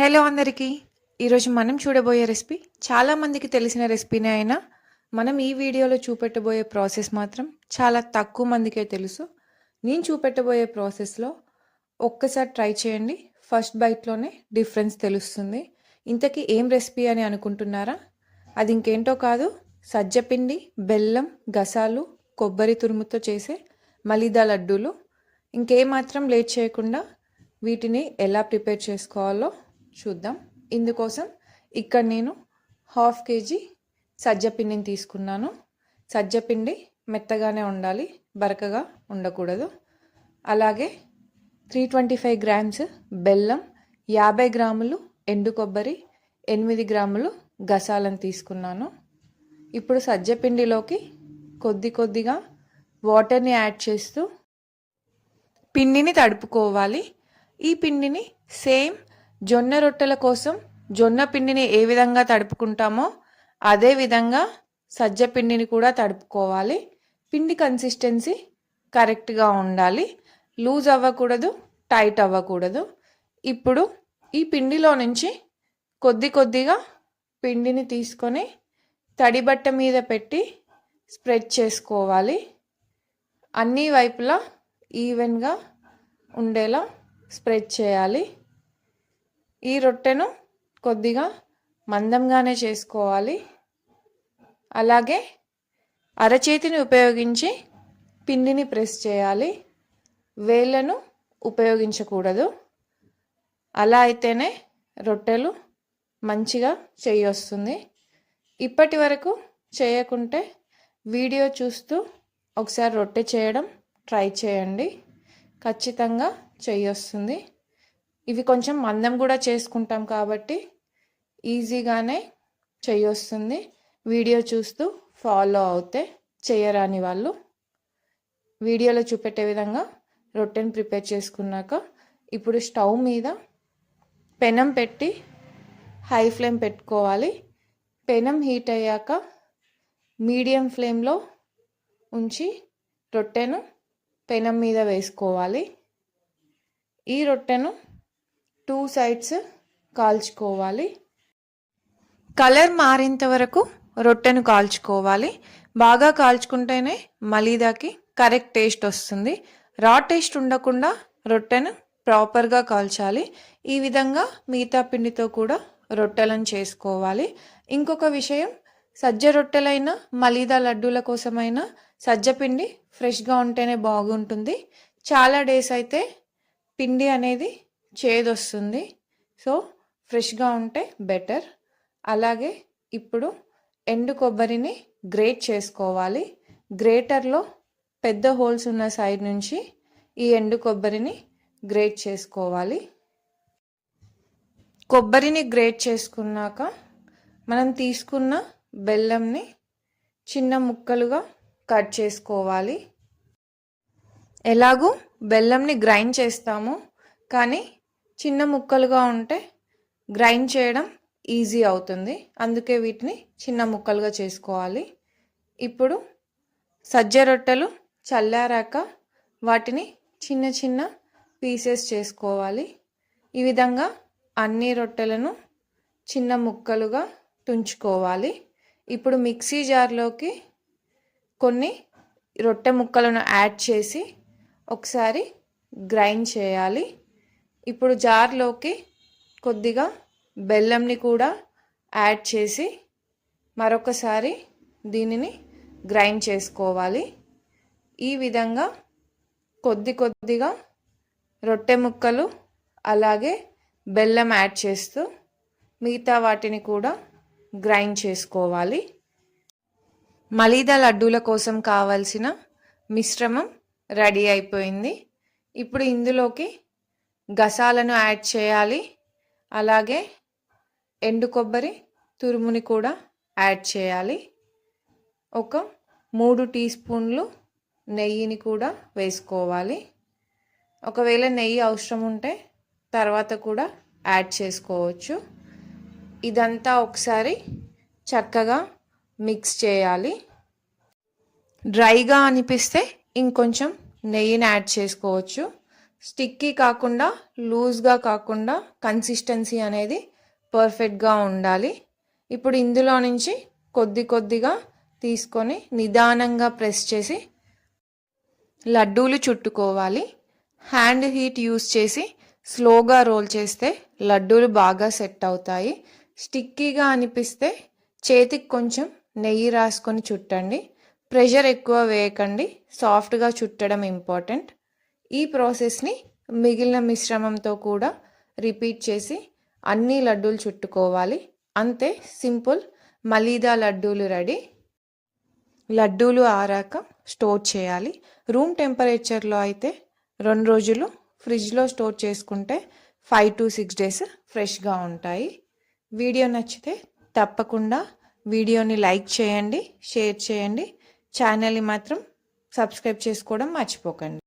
Hello అందరికీ. ఈరోజు మనం చూడబోయే రెసిపీ చాలామందికి తెలిసిన రెసిపీనే అయినా మనం ఈ వీడియోలో చూపెట్టబోయే ప్రాసెస్ మాత్రం చాలా తక్కువ మందికే తెలుసు. నేను చూపెట్టబోయే ప్రాసెస్లో ఒక్కసారి ట్రై చేయండి. ఫస్ట్ బైట్లోనే డిఫరెన్స్ తెలుస్తుంది. ఇంతకీ ఏం రెసిపీ అని అనుకుంటున్నారా? అది ఇంకేంటో కాదు. సజ్జపిండి బెల్లం గసాలు కొబ్బరి తురుముతో చేసే మలిదా లడ్డూలు. ఇంకేమాత్రం లేట్ చేయకుండా వీటిని ఎలా ప్రిపేర్ చేసుకోవాలో చూద్దాం. ఇందుకోసం ఇక్కడ నేను హాఫ్ కేజీ సజ్జపిండిని తీసుకున్నాను. సజ్జపిండి మెత్తగానే ఉండాలి బరకగా ఉండకూడదు. అలాగే త్రీ ట్వంటీ ఫైవ్ గ్రామ్స్ బెల్లం యాభై గ్రాములు ఎండు కొబ్బరి ఎనిమిది గ్రాములు గసాలను తీసుకున్నాను. ఇప్పుడు సజ్జపిండిలోకి కొద్ది కొద్దిగా వాటర్ని యాడ్ చేస్తూ పిండిని తడుపుకోవాలి. ఈ పిండిని సేమ్ జొన్న రొట్టెల కోసం జొన్న పిండిని ఏ విధంగా తడుపుకుంటామో అదే విధంగా సజ్జ పిండిని కూడా తడుపుకోవాలి. పిండి కన్సిస్టెన్సీ కరెక్ట్గా ఉండాలి. లూజ్ అవ్వకూడదు టైట్ అవ్వకూడదు. ఇప్పుడు ఈ పిండిలో నుంచి కొద్ది కొద్దిగా పిండిని తీసుకొని తడి బట్ట మీద పెట్టి స్ప్రెడ్ చేసుకోవాలి. అన్ని వైపులా ఈవెన్గా ఉండేలా స్ప్రెడ్ చేయాలి. ఈ రొట్టెను కొద్దిగా మందంగానే చేసుకోవాలి. అలాగే అరచేతిని ఉపయోగించి పిండిని ప్రెస్ చేయాలి. వేళ్ళను ఉపయోగించకూడదు. అలా అయితేనే రొట్టెలు మంచిగా చెయ్యి వస్తుంది. ఇప్పటి వరకు చేయకుంటే వీడియో చూస్తూ ఒకసారి రొట్టె చేయడం ట్రై చేయండి. ఖచ్చితంగా చెయ్యి వస్తుంది. ఇవి కొంచెం మందం కూడా చేసుకుంటాం కాబట్టి ఈజీగానే చేయొస్తుంది వీడియో చూస్తూ ఫాలో అవుతే చేయరాని వాళ్ళు. వీడియోలో చూపెట్టే విధంగా రొట్టెను ప్రిపేర్ చేసుకున్నాక ఇప్పుడు స్టవ్ మీద పెనం పెట్టి హై ఫ్లేమ్ పెట్టుకోవాలి. పెనం హీట్ అయ్యాక మీడియం ఫ్లేమ్లో ఉంచి రొట్టెను పెనం మీద వేసుకోవాలి. ఈ రొట్టెను టూ సైడ్స్ కాల్చుకోవాలి. కలర్ మారేంత వరకు రొట్టెను కాల్చుకోవాలి. బాగా కాల్చుకుంటేనే మలీదాకి కరెక్ట్ టేస్ట్ వస్తుంది. రా టేస్ట్ ఉండకుండా రొట్టెను ప్రాపర్గా కాల్చాలి. ఈ విధంగా మిగతా పిండితో కూడా రొట్టెలను చేసుకోవాలి. ఇంకొక విషయం సజ్జ రొట్టెలైనా మలీదా లడ్డూల కోసమైనా సజ్జ పిండి ఫ్రెష్గా ఉంటేనే బాగుంటుంది. చాలా డేస్ అయితే పిండి అనేది చేదొస్తుంది. సో ఫ్రెష్గా ఉంటే బెటర్. అలాగే ఇప్పుడు ఎండు కొబ్బరిని గ్రేట్ చేసుకోవాలి. గ్రేటర్లో పెద్ద హోల్స్ ఉన్న సైడ్ నుంచి ఈ ఎండు కొబ్బరిని గ్రేట్ చేసుకోవాలి. కొబ్బరిని గ్రేట్ చేసుకున్నాక మనం తీసుకున్న బెల్లంని చిన్న ముక్కలుగా కట్ చేసుకోవాలి. ఎలాగూ బెల్లంని గ్రైండ్ చేస్తాము. కానీ చిన్న ముక్కలుగా ఉంటే గ్రైండ్ చేయడం ఈజీ అవుతుంది. అందుకే వీటిని చిన్న ముక్కలుగా చేసుకోవాలి. ఇప్పుడు సజ్జ రొట్టెలు చల్లారాక వాటిని చిన్న చిన్న పీసెస్ చేసుకోవాలి. ఈ విధంగా అన్ని రొట్టెలను చిన్న ముక్కలుగా తుంచుకోవాలి. ఇప్పుడు మిక్సీ జార్లోకి కొన్ని రొట్టె ముక్కలను యాడ్ చేసి ఒకసారి గ్రైండ్ చేయాలి. ఇప్పుడు జార్లోకి కొద్దిగా బెల్లంని కూడా యాడ్ చేసి మరొకసారి దీనిని గ్రైండ్ చేసుకోవాలి. ఈ విధంగా కొద్ది కొద్దిగా రొట్టె ముక్కలు అలాగే బెల్లం యాడ్ చేస్తూ మిగతా వాటిని కూడా గ్రైండ్ చేసుకోవాలి. మలీదా లడ్డూల కోసం కావలసిన మిశ్రమం రెడీ అయిపోయింది. ఇప్పుడు ఇందులోకి గసాలను యాడ్ చేయాలి. అలాగే ఎండు కొబ్బరి తురుముని కూడా యాడ్ చేయాలి. ఒక మూడు టీ స్పూన్లు నెయ్యిని కూడా వేసుకోవాలి. ఒకవేళ నెయ్యి అవసరం ఉంటే తర్వాత కూడా యాడ్ చేసుకోవచ్చు. ఇదంతా ఒకసారి చక్కగా మిక్స్ చేయాలి. డ్రైగా అనిపిస్తే ఇంకొంచెం నెయ్యిని యాడ్ చేసుకోవచ్చు. స్టిక్కీ కాకుండా లూజ్గా కాకుండా కన్సిస్టెన్సీ అనేది పర్ఫెక్ట్గా ఉండాలి. ఇప్పుడు ఇందులో నుంచి కొద్ది కొద్దిగా తీసుకొని నిదానంగా ప్రెస్ చేసి లడ్డూలు చుట్టుకోవాలి. హ్యాండ్ హీట్ యూస్ చేసి స్లోగా రోల్ చేస్తే లడ్డూలు బాగా సెట్ అవుతాయి. స్టిక్కీగా అనిపిస్తే చేతికి కొంచెం నెయ్యి రాసుకొని చుట్టండి. ప్రెషర్ ఎక్కువ వేయకండి. సాఫ్ట్గా చుట్టడం ఇంపార్టెంట్. ఈ ప్రాసెస్ని మిగిలిన మిశ్రమంతో కూడా రిపీట్ చేసి అన్ని లడ్డూలు చుట్టుకోవాలి. అంతే సింపుల్. మలీదా లడ్డూలు రెడీ. లడ్డూలు ఆరాక స్టోర్ చేయాలి. రూమ్ టెంపరేచర్లో అయితే రెండు రోజులు ఫ్రిడ్జ్లో స్టోర్ చేసుకుంటే ఫైవ్ టు సిక్స్ డేస్ ఫ్రెష్గా ఉంటాయి. వీడియో నచ్చితే తప్పకుండా వీడియోని లైక్ చేయండి షేర్ చేయండి. ఛానల్ని మాత్రం సబ్స్క్రైబ్ చేసుకోవడం మర్చిపోకండి.